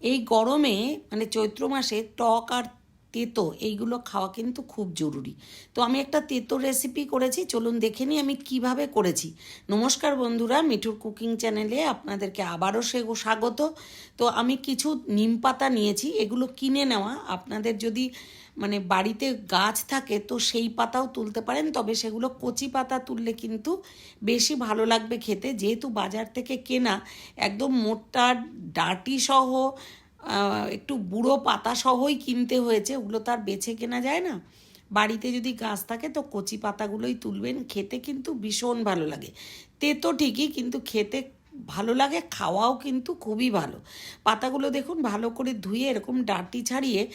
এই গরমে মানে চৈত্র মাসে টক আর তেতো, এইগুলো খাওয়া কিন্তু খুব জরুরি। তো আমি একটা তেতো রেসিপি করেছি, চলুন দেখে নিই আমি কীভাবে করেছি। নমস্কার বন্ধুরা, মিঠুর কুকিং চ্যানেলে আপনাদেরকে আবারও সে স্বাগত। তো আমি কিছু নিম পাতা নিয়েছি, এগুলো কিনে নেওয়া। আপনাদের যদি মানে বাড়িতে গাছ থাকে, তো সেই পাতাও তুলতে পারেন, তবে সেগুলো কচি পাতা তুললে কিন্তু বেশি ভালো লাগবে খেতে। যেহেতু বাজার থেকে কেনা, একদম মোটা ডাটি সহ একটু বুড়ো পাতাসহই কিনতে হয়েছে, ওগুলো তো আর বেছে কেনা যায় না। বাড়িতে যদি গাছ থাকে তো কচি পাতাগুলোই তুলবেন, খেতে কিন্তু ভীষণ ভালো লাগে। তেতো ঠিকই, কিন্তু খেতে ভালো লাগে, খাওয়াও কিন্তু খুবই ভালো। পাতাগুলো দেখুন ভালো করে ধুয়ে এরকম ডাঁটি ছাড়িয়ে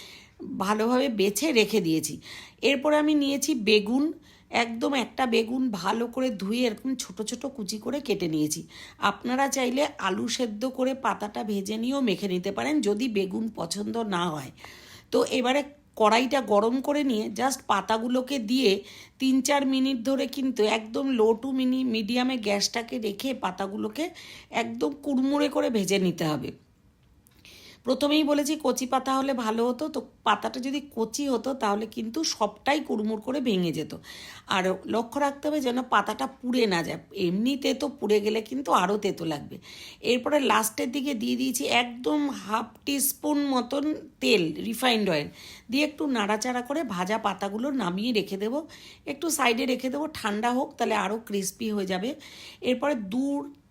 ভালোভাবে বেছে রেখে দিয়েছি। এরপরে আমি নিয়েছি বেগুন, একদম একটা বেগুন ভালো করে ধুয়ে এরকম ছোট ছোট কুচি করে কেটে নিয়েছি। আপনারা চাইলে আলু সেদ্ধ করে পাতাটা ভেজে নিয়েও মেখে নিতে পারেন যদি বেগুন পছন্দ না হয়। তো এবারে কড়াইটা গরম করে নিয়ে জাস্ট পাতাগুলোকে দিয়ে তিন চার মিনিট ধরে কিন্তু একদম লো টু মিনি মিডিয়ামে গ্যাসটাকে রেখে পাতাগুলোকে একদম কুড়মুড়ে করে ভেজে নিতে হবে। প্রথমেই বলেছি কচি পাতা হলে ভালো হতো, তো পাতাটা যদি কচি হতো তাহলে কিন্তু সবটাই কুড়মুড় করে ভেঙে যেত। আর লক্ষ্য রাখতে হবে যেন পাতাটা পুড়ে না যায়। এমনিতে তো পুড়ে গেলে কিন্তু আরও তেতো লাগবে। এরপরে লাস্টের দিকে দিয়ে দিয়েছি একদম হাফ টিস্পুন মতন তেল, রিফাইন্ড অয়েল। দিয়ে একটু নাড়াচাড়া করে ভাজা পাতাগুলো নামিয়ে রেখে দেবো। একটু সাইডে রেখে দেবো, ঠান্ডা হোক তাহলে আরও ক্রিস্পি হয়ে যাবে। এরপরে দু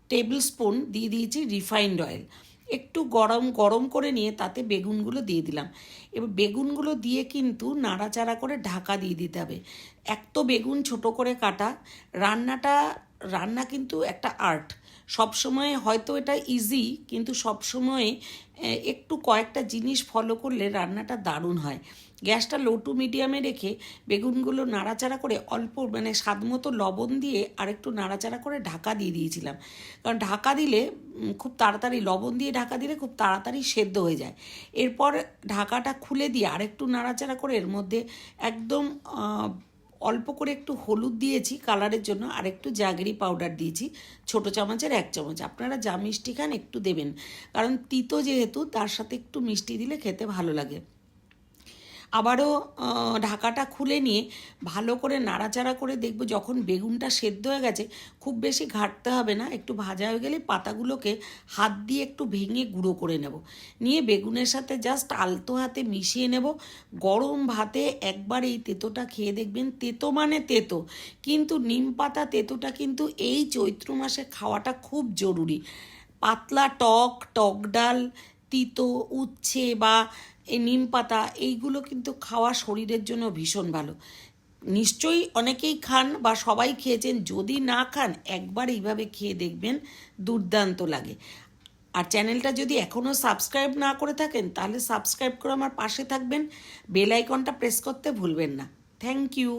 টেবিল স্পুন দিয়ে দিয়েছি রিফাইন্ড অয়েল। একটু গরম গরম করে নিয়ে তাতে বেগুনগুলো দিয়ে দিলাম। এবার বেগুনগুলো দিয়ে কিন্তু নাড়াচাড়া করে ঢাকা দিয়ে দিতে হবে। এক তো বেগুন ছোট করে কাটা, রান্নাটা, রান্না কিন্তু একটা আর্ট। সবসময় হয়তো এটা ইজি, কিন্তু সবসময় একটু কয়েকটা জিনিস ফলো করলে রান্নাটা দারুণ হয়। গ্যাসটা লো টু মিডিয়ামে রেখে বেগুনগুলো নাড়াচাড়া করে অল্প মানে স্বাদ মতো লবণ দিয়ে আরেকটু নাড়াচাড়া করে ঢাকা দিয়ে দিয়েছিলাম। কারণ ঢাকা দিলে খুব তাড়াতাড়ি লবণ দিয়ে ঢাকা দিলে খুব তাড়াতাড়ি সেদ্ধ হয়ে যায়। এরপর ঢাকাটা খুলে দিয়ে আরেকটু নাড়াচাড়া করে এর মধ্যে একদম অল্প করে একটু হলুদ দিয়েছি কালারের জন্য আর একটু জাগরি পাউডার দিয়েছি, ছোট চামচের এক চামচ। আপনারা যা মিষ্টি খান একটু দেবেন। কারণ তিতো যেহেতু, তার সাথে একটু মিষ্টি দিলে খেতে ভালো লাগে। আবারও ঢাকাটা খুলে নিয়ে ভালো করে নাড়াচাড়া করে দেখব যখন বেগুনটা সেদ্ধ হয়ে গেছে, খুব বেশি ঘাটতে হবে না, একটু ভাজা হয়ে গেলে পাতাগুলোকে হাত দিয়ে একটু ভেঙে গুঁড়ো করে নেব। নিয়ে বেগুনের সাথে জাস্ট আলতো হাতে মিশিয়ে নেব। গরম ভাতে একবার এই তেতোটা খেয়ে দেখবেন, তেতো মানে তেতো। কিন্তু নিম পাতা তেতোটা কিন্তু এই চৈত্র মাসে খাওয়াটা খুব জরুরি। পাতলা টক টক ডাল তিতো, উচ্ছে বা এই নিম পাতা, এইগুলো কিন্তু খাওয়া শরীরের জন্য ভীষণ ভালো। নিশ্চয়ই অনেকেই খান বা সবাই খেয়েছেন, যদি না খান, একবার এইভাবে খেয়ে দেখবেন, দুর্দান্ত লাগে। আর চ্যানেলটা যদি এখনও সাবস্ক্রাইব না করে থাকেন, তাহলে সাবস্ক্রাইব করে আমার পাশে থাকবেন। বেল আইকনটা প্রেস করতে ভুলবেন না। Thank you.